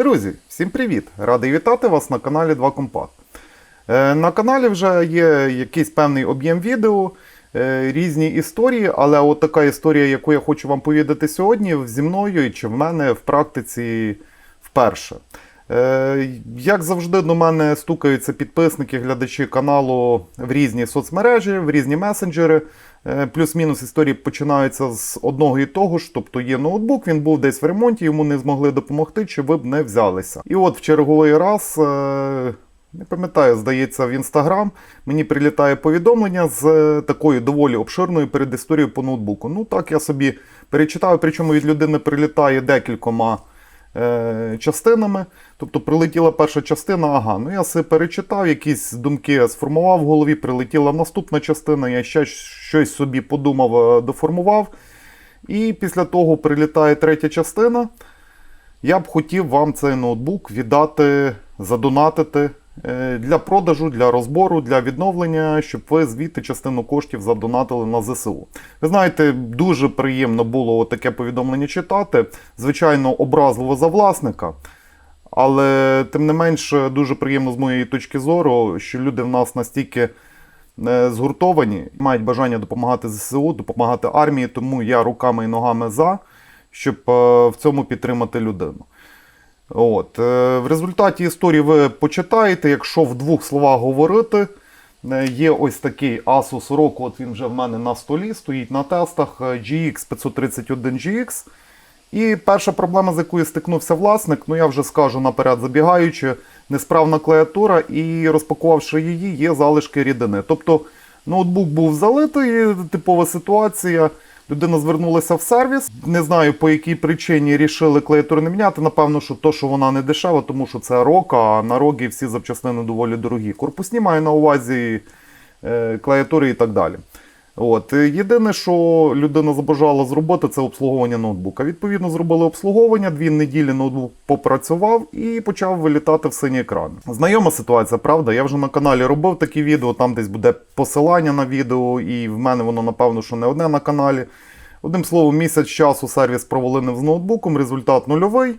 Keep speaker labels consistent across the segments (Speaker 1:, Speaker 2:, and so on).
Speaker 1: Друзі, всім привіт! Радий вітати вас на каналі 2 Компакт. Е, На каналі вже є якийсь певний об'єм відео, е, різні історії, але от така історія, яку я хочу вам повідати сьогодні, зі мною чи в мене в практиці вперше. Е, Як завжди, до мене стукаються підписники, глядачі каналу в різні соцмережі, в різні месенджери. Е, Плюс-мінус історії починаються з одного і того ж, тобто є ноутбук, він був десь в ремонті, йому не змогли допомогти, чи ви б не взялися. І от в черговий раз, е, не пам'ятаю, здається, в інстаграм мені прилітає повідомлення з е, такою доволі обширною передісторією по ноутбуку. Ну так я собі перечитав, причому від людини прилітає декількома частинами. Тобто прилетіла перша частина, ага, ну я себе перечитав, якісь думки сформував в голові, прилетіла наступна частина, я ще щось собі подумав, е, доформував. І після того прилітає третя частина. Я б хотів вам цей ноутбук віддати, задонатити е, для продажу, для розбору, для відновлення, щоб ви звідти частину коштів задонатили на ЗСУ. Ви знаєте, дуже приємно було таке повідомлення читати. Звичайно, образливо за власника. Але тим не менш, дуже приємно з моєї точки зору, що люди в нас настільки е, згуртовані, мають бажання допомагати ЗСУ, допомагати армії, тому я руками і ногами за, щоб е, в цьому підтримати людину. От. е, В результаті історії ви почитаєте, якщо в двох словах говорити, е, є ось такий Asus ROG, от він вже в мене на столі, стоїть на тестах е, GX 531 GX. І перша проблема, з якою стикнувся власник, ну я вже скажу наперед забігаючи, несправна клавіатура, і розпакувавши її, є залишки рідини. Тобто ноутбук був залитий, типова ситуація. Людина звернулася в сервіс. Не знаю по якій причині рішили клавіатуру не міняти. Напевно, що то, що вона не дешева, тому що це рок, а на рогі всі запчастини доволі дорогі. Корпусні маю на увазі е, клавіатури і так далі. От. е, Єдине, що людина забажала зробити, це обслуговування ноутбука. Відповідно, зробили обслуговування, дві неділі ноутбук попрацював і почав вилітати в синій екран. Знайома ситуація, правда? Я вже на каналі робив такі відео, там десь буде посилання на відео, і в мене воно, напевно, що не одне на каналі. Одним словом, місяць часу сервіс провалинив з ноутбуком, результат нульовий.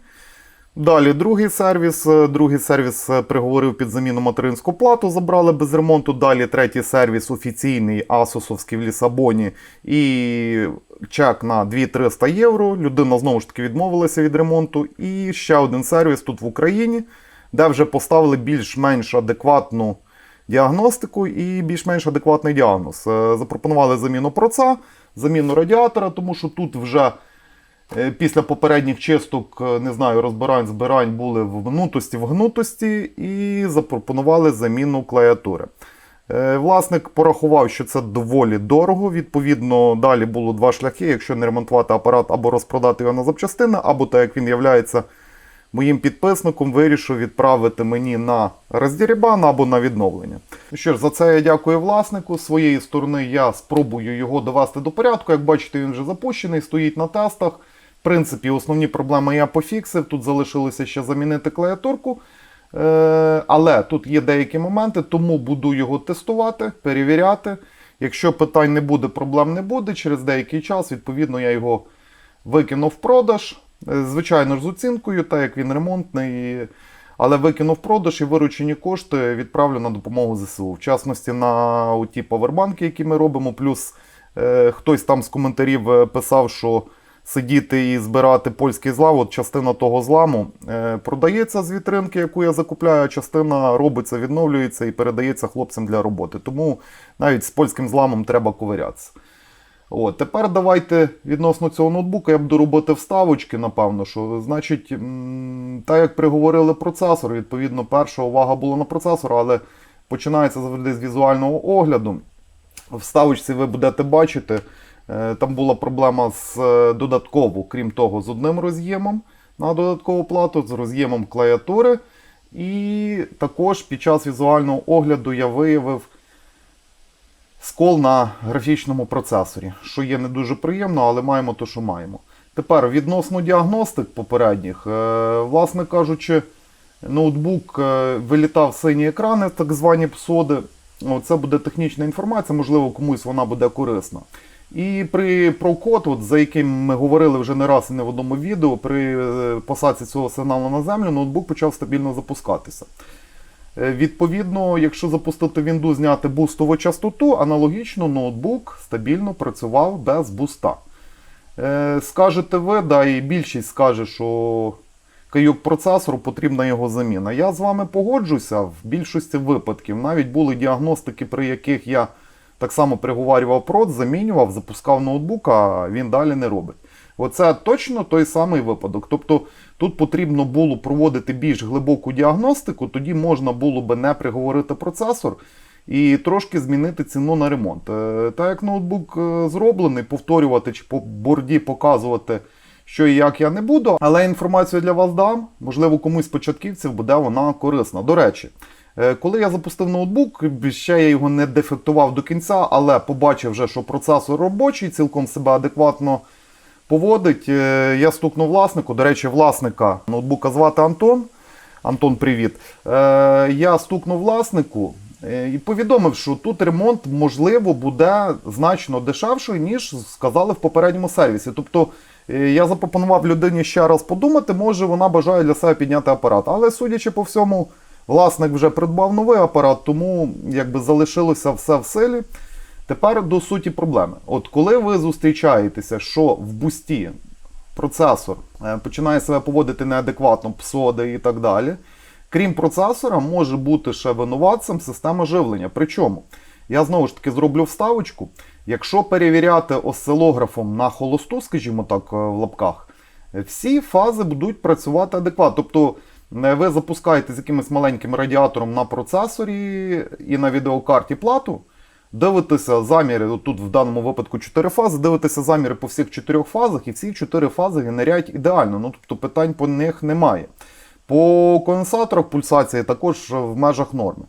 Speaker 1: Далі другий сервіс. Е, Другий сервіс е, приговорив під заміну материнську плату, забрали без ремонту. Далі третій сервіс офіційний Асусовський в Лісабоні. І чек на 2-300 євро. Людина знову ж таки відмовилася від ремонту. І ще один сервіс тут в Україні, де вже поставили більш-менш адекватну діагностику і більш-менш адекватний діагноз. Е, Запропонували заміну проца, заміну радіатора, тому що тут вже. Е, Після попередніх чисток, е, не знаю, розбирань, збирань були в гнутості, в гнутості і запропонували заміну клавіатури. Е, Власник порахував, що це доволі дорого. Відповідно, далі було два шляхи: якщо не ремонтувати апарат або розпродати його на запчастини, або так як він являється моїм підписником, вирішив відправити мені на роздірібан або на відновлення. Ну що ж, за це я дякую власнику. З своєї сторони я спробую його довести до порядку. Як бачите, він вже запущений, стоїть на тестах. В принципі, основні проблеми я пофіксив. Тут залишилося ще замінити клавіатурку. Е, але тут є деякі моменти, тому буду його тестувати, перевіряти. Якщо питань не буде, проблем не буде. Через деякий час, відповідно, я його викинув в продаж. Е, Звичайно ж, з оцінкою, так як він ремонтний. Але викинув продаж і виручені кошти відправлю на допомогу ЗСУ. В частності на ті павербанки, які ми робимо. Плюс е, хтось там з коментарів е, писав, що сидіти і збирати польський злам. От частина того зламу е, продається з вітринки, яку я закупляю, а частина робиться, відновлюється і передається хлопцям для роботи. Тому навіть з польським зламом треба ковирятися. От, тепер давайте відносно цього ноутбука я буду робити вставочки, напевно, що значить, так як приговорили процесор, відповідно, перша увага була на процесор, але починається завжди з візуального огляду. В вставочці ви будете бачити, там була проблема з е, додатково, крім того, з одним роз'ємом на додаткову плату, з роз'ємом клавіатури. І також під час візуального огляду я виявив скол на графічному процесорі, що є не дуже приємно, але маємо те, що маємо. Тепер відносно діагностик попередніх, е, власне кажучи, ноутбук е, вилітав сині екрани, так звані псоди. Це буде технічна інформація, можливо, комусь вона буде корисна. І при прокод, от, за яким ми говорили вже не раз і не в одному відео, при е, посадці цього сигналу на землю, ноутбук почав стабільно запускатися. Е, Відповідно, якщо запустити Windows, зняти бустову частоту, аналогічно ноутбук стабільно працював без буста. Е, Скажете ви, да, і більшість скаже, що кайок процесору потрібна його заміна. Я з вами погоджуся в більшості випадків. Навіть були діагностики, при яких я так само приговарював прот, замінював, запускав ноутбук, а він далі не робить. Оце точно той самий випадок. Тобто тут потрібно було проводити більш глибоку діагностику, тоді можна було би не приговорити процесор і трошки змінити ціну на ремонт. Е, Так як ноутбук е, зроблений, повторювати чи по борді показувати, що і як я не буду, але інформацію для вас дам. Можливо, комусь з початківців буде вона корисна. До речі, коли я запустив ноутбук, ще я його не дефектував до кінця, але побачив вже, що процесор робочий, цілком себе адекватно поводить. Е, Я стукнув власнику. До речі, власника ноутбука звати Антон. Антон, привіт. Е, Я стукнув власнику е, і повідомив, що тут ремонт, можливо, буде значно дешевший, ніж сказали в попередньому сервісі. Тобто е, я запропонував людині ще раз подумати, може вона бажає для себе підняти апарат. Але судячи по всьому, власник вже придбав новий апарат, тому якби залишилося все в силі. Тепер до суті проблеми. От коли ви зустрічаєтеся, що в бусті процесор е, починає себе поводити неадекватно, псоди і так далі, крім процесора, може бути ще винуватцем система живлення. Причому, я знову ж таки зроблю вставочку. Якщо перевіряти осцилографом на холосту, скажімо так, е, в лапках, всі фази будуть працювати адекватно. Тобто ви запускаєте з якимось маленьким радіатором на процесорі і на відеокарті плату, дивитеся заміри, тут в даному випадку 4 фази, дивитеся заміри по всіх 4 фазах, і всі 4 фази генерять ідеально. Ну, тобто питань по них немає. По конденсаторах пульсації також в межах норми.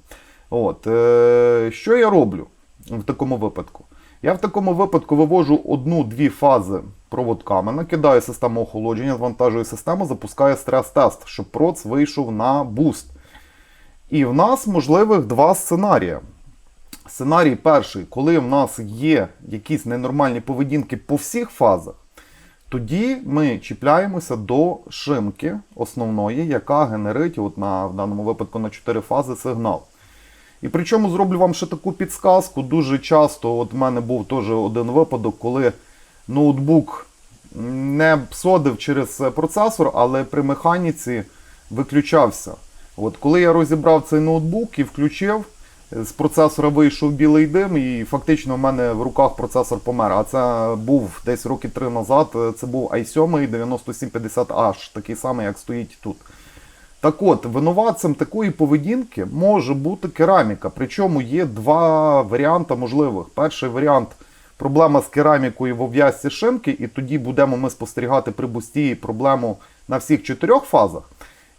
Speaker 1: От, е, що я роблю в такому випадку? Я в такому випадку вивожу одну-дві фази проводками, накидаю систему охолодження, звантажую систему, запускаю стрес-тест, щоб проц вийшов на буст. І в нас можливих два сценарії. Сценарій перший, коли в нас є якісь ненормальні поведінки по всіх фазах, тоді ми чіпляємося до шимки основної, яка генерить от на, в даному випадку на 4 фази сигнал. І причому зроблю вам ще таку підсказку. Дуже часто, от в мене був теж один випадок, коли ноутбук не псодив через процесор, але при механіці виключався. От коли я розібрав цей ноутбук і включив, з процесора вийшов білий дим, і фактично в мене в руках процесор помер. А це був десь роки три назад. Це був i7 9750H, такий самий, як стоїть тут. Так от, винуватцем такої поведінки може бути кераміка. Причому є два варіанти можливих. Перший варіант проблема з керамікою в обв'язці шинки, і тоді будемо ми спостерігати при бусті проблему на всіх чотирьох фазах.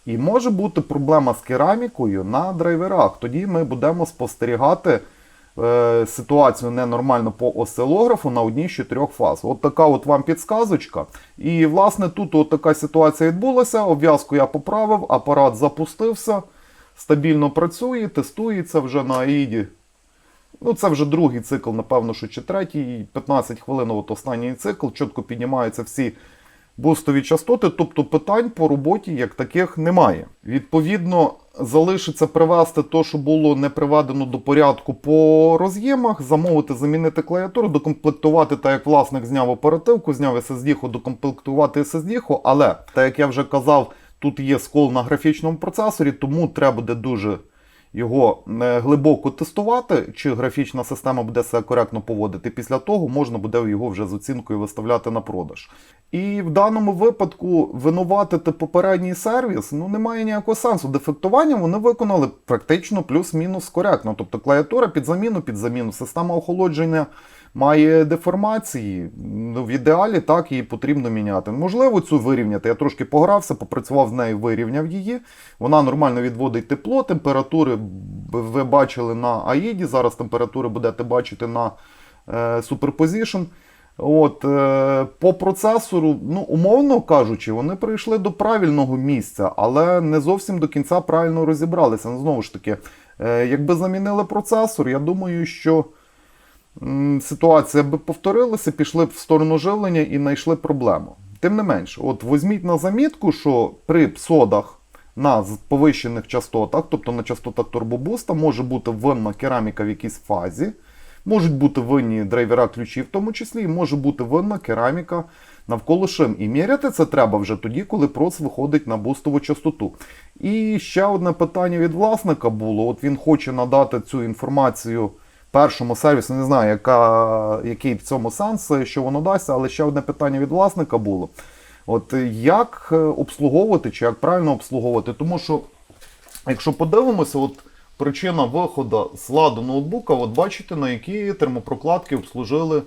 Speaker 1: І може бути проблема з керамікою на драйверах. Тоді ми будемо спостерігати е, ситуацію ненормально по осцилографу на одній з чотирьох фаз. От така от вам підсказочка. І власне тут от така ситуація відбулася. Обв'язку я поправив, апарат запустився, стабільно працює, тестується вже на AID. Ну, це вже другий цикл, напевно, що чи третій, 15 хвилин, от останній цикл, чітко піднімаються всі бустові частоти, тобто питань по роботі як таких немає. Відповідно, залишиться привести те, що було не приведено до порядку по роз'ємах, замовити, замінити клавіатуру, докомплектувати, так як власник зняв оперативку, зняв SSD, докомплектувати SSD, але, так як я вже казав, тут є скол на графічному процесорі, тому треба буде дуже його е, глибоко тестувати, чи графічна система буде себе коректно поводити. Після того можна буде його вже з оцінкою виставляти на продаж. І в даному випадку винуватити попередній сервіс ну немає ніякого сенсу. Дефектування вони виконали практично плюс-мінус коректно. Тобто клавіатура під заміну, під заміну, система охолодження. Має деформації, ну в ідеалі так її потрібно міняти. Можливо, цю вирівняти. Я трошки погрався, попрацював з нею, вирівняв її. Вона нормально відводить тепло, температури ви бачили на AID, Зараз температури будете бачити на е, Superposition. От, е, По процесору, ну, умовно кажучи, вони прийшли до правильного місця, але не зовсім до кінця правильно розібралися. Ну, Знову ж таки, е, якби замінили процесор, я думаю, що ситуація би повторилася, пішли б в сторону живлення і знайшли проблему. Тим не менше, от візьміть на замітку, що при псодах на повищених частотах, тобто на частотах турбобуста, може бути винна кераміка в якійсь фазі, можуть бути винні драйвера ключі, в тому числі, і може бути винна кераміка навколо шин. І міряти це треба вже тоді, коли прос виходить на бустову частоту. І ще одне питання від власника було: от він хоче надати цю інформацію першому сервісу, не знаю, яка, який в цьому сенс, що воно дасть, але ще одне питання від власника було. От як е, обслуговувати чи як правильно обслуговувати? Тому що, якщо подивимося, от причина виходу з ладу ноутбука, от бачите, на які термопрокладки обслужили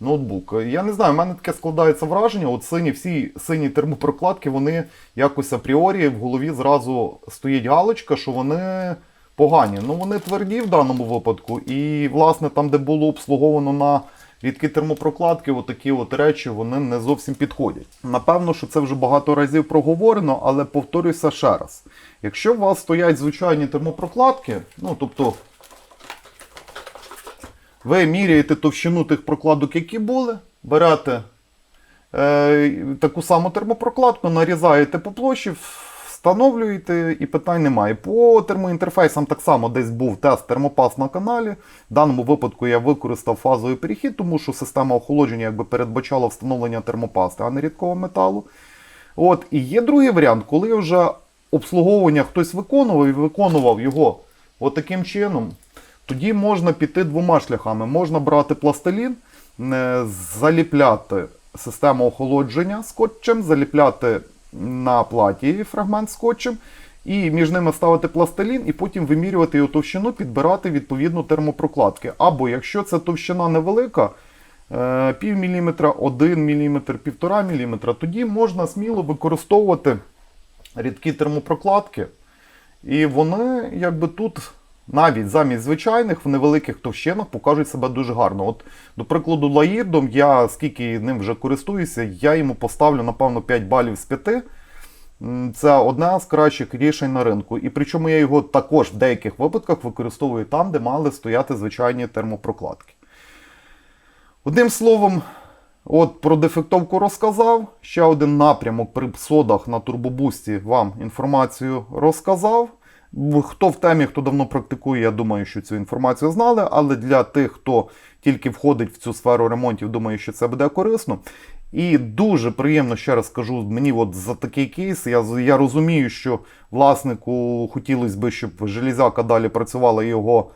Speaker 1: ноутбук. Я не знаю, в мене таке складається враження, от сині, всі сині термопрокладки, вони якось апріорі в голові зразу стоїть галочка, що вони погані. Ну вони тверді в даному випадку. І, власне, там, де було обслуговано на рідкі термопрокладки, отакі от речі, вони не зовсім підходять. Напевно, що це вже багато разів проговорено, але повторюся ще раз. Якщо у вас стоять звичайні термопрокладки, ну тобто ви міряєте товщину тих прокладок, які були, берете е, таку саму термопрокладку, нарізаєте по площі, встановлюєте і питань немає. По термоінтерфейсам так само десь був тест термопас на каналі. В даному випадку я використав фазовий перехід, тому що система охолодження якби передбачала встановлення термопасти, а не рідкого металу. От, і є другий варіант, коли вже обслуговування хтось виконував і виконував його таким чином, тоді можна піти двома шляхами. Можна брати пластилін, е, заліпляти систему охолодження скотчем, заліпляти на платі фрагмент скотчем, і між ними ставити пластилін, і потім вимірювати його товщину, підбирати відповідно термопрокладки. Або якщо ця товщина невелика, е, пів міліметра, 1 міліметр, 1,5 міліметра, тоді можна сміло використовувати рідкі термопрокладки. І вони якби тут навіть замість звичайних в невеликих товщинах покажуть себе дуже гарно. От, до прикладу, лаїрдом, я скільки ним вже користуюся, я йому поставлю, напевно, 5 балів з 5. Це одне з кращих рішень на ринку. І причому я його також в деяких випадках використовую там, де мали стояти звичайні термопрокладки. Одним словом, от про дефектовку розказав. Ще один напрямок при псодах на турбобусті вам інформацію розказав. Хто в темі, хто давно практикує, я думаю, що цю інформацію знали. Але для тих, хто тільки входить в цю сферу ремонтів, думаю, що це буде корисно. І дуже приємно, ще раз скажу, мені от за такий кейс. Я, я розумію, що власнику хотілося б, щоб железяка далі працювала і його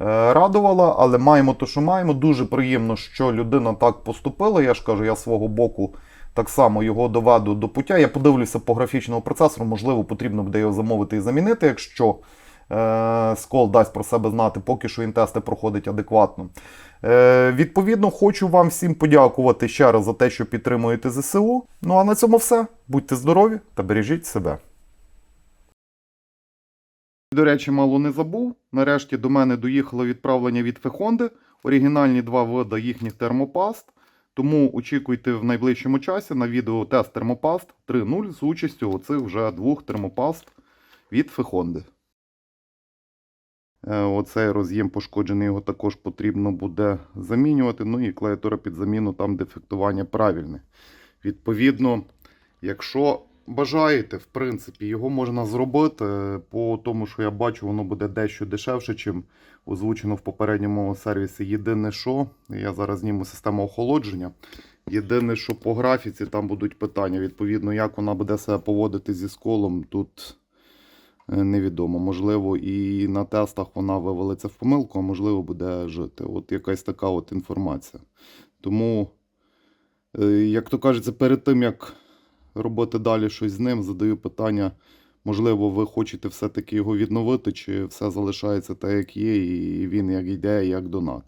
Speaker 1: е, радувала, але маємо те, що маємо. Дуже приємно, що людина так поступила. Я ж кажу, я свого боку так само його доведу до пуття. Я подивлюся по графічному процесору, можливо, потрібно буде його замовити і замінити, якщо е, скол дасть про себе знати, поки що він тести проходить адекватно. Е, відповідно, хочу вам всім подякувати ще раз за те, що підтримуєте ЗСУ. Ну а на цьому все. Будьте здорові та бережіть себе. До речі, мало не забув. Нарешті до мене доїхало відправлення від Фехонди. Оригінальні два вида їхніх термопаст. Тому очікуйте в найближчому часі на відео тест термопаст 3.0 з участю оцих вже двох термопаст від Фехонди. Оцей роз'єм пошкоджений, його також потрібно буде замінювати. Ну і клавіатура під заміну, там дефектування правильне. Відповідно, якщо бажаєте, в принципі, його можна зробити. По тому, що я бачу, воно буде дещо дешевше, чим озвучено в попередньому сервісі. Єдине, що я зараз зніму систему охолодження. Єдине, що по графіці там будуть питання. Відповідно, як вона буде себе поводити зі сколом, тут е, невідомо. Можливо, і на тестах вона вивалиться в помилку, а можливо, буде жити. От якась така от інформація. Тому, е, як то кажеться, перед тим як робити далі щось з ним, задаю питання. Можливо, ви хочете все-таки його відновити, чи все залишається так, як є, і він як йде, як донат.